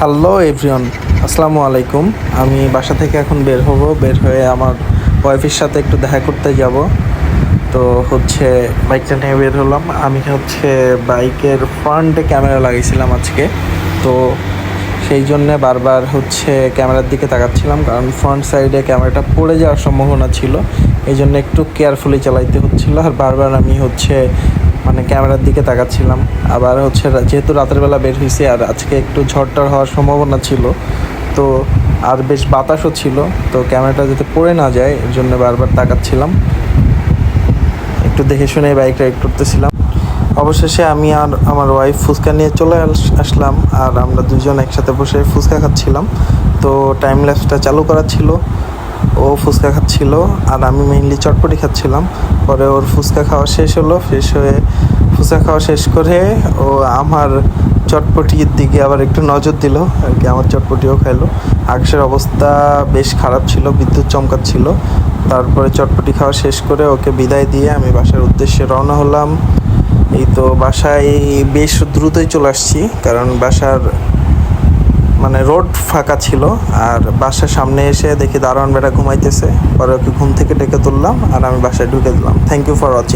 Hello everyone আসসালামু আলাইকুম। আমি বাসা থেকে এখন বের হব। বের হয়ে আমার ওয়াইফের সাথে একটু দেখা করতে যাব। তো হচ্ছে বাইকটা নিয়ে বের হলাম। আমি হচ্ছে বাইকের ফ্রন্টে ক্যামেরা লাগিয়েছিলাম আজকে। তো সেই জন্যে বারবার হচ্ছে ক্যামেরার দিকে তাকাচ্ছিলাম। কারণ ফ্রন্ট সাইডে ক্যামেরাটা পড়ে যাওয়ার সম্ভাবনা ছিল। এই জন্য একটু কেয়ারফুলি চালাইতে হচ্ছিল। আর বারবার আমি হচ্ছে মানে ক্যামেরার দিকে তাকাচ্ছিলাম। আবার হচ্ছে যেহেতু রাতের বেলা বের হয়েছি আর আজকে একটু ঝড়টার হওয়ার সম্ভাবনা ছিল, তো আর বেশ বাতাসও ছিল, তো ক্যামেরাটা যাতে পড়ে না যায়, এর জন্য বারবার তাকাচ্ছিলাম। একটু দেখে শুনে বাইক রাইড করতেছিলাম। অবশেষে আমি আর আমার ওয়াইফ ফুচকা নিয়ে চলে আস- আসলাম আর আমরা দুজন একসাথে বসে ফুচকা খাচ্ছিলাম। তো টাইম ল্যাপসটা চালু করা ছিল। ও ফুচকা খাচ্ছিল আর আমি মেইনলি চটপটি খাচ্ছিলাম। পরে ওর ফুচকা খাওয়া শেষ হলো, শেষ হয়ে ফুচকা খাওয়া শেষ করে ও আমার চটপটির দিকে আবার একটু নজর দিল আর কি, আমার চটপটিও খাইলো। আকাশের অবস্থা বেশ খারাপ ছিল, বিদ্যুৎ চমকাচ্ছিল। তারপরে চটপটি খাওয়া শেষ করে ওকে বিদায় দিয়ে আমি বাসার উদ্দেশ্যে রওনা হলাম। এই তো বাসায় বেশ দ্রুতই চলে আসছি, কারণ বাসার মানে রোড ফাঁকা ছিল আর বাসার সামনে এসে দেখি দারোয়ান বেটা ঘুমাইতেছে। পরে ওকে ঘুম থেকে ডেকে তুললাম আর আমি বাসায় ঢুকে দিলাম। Thank you for watching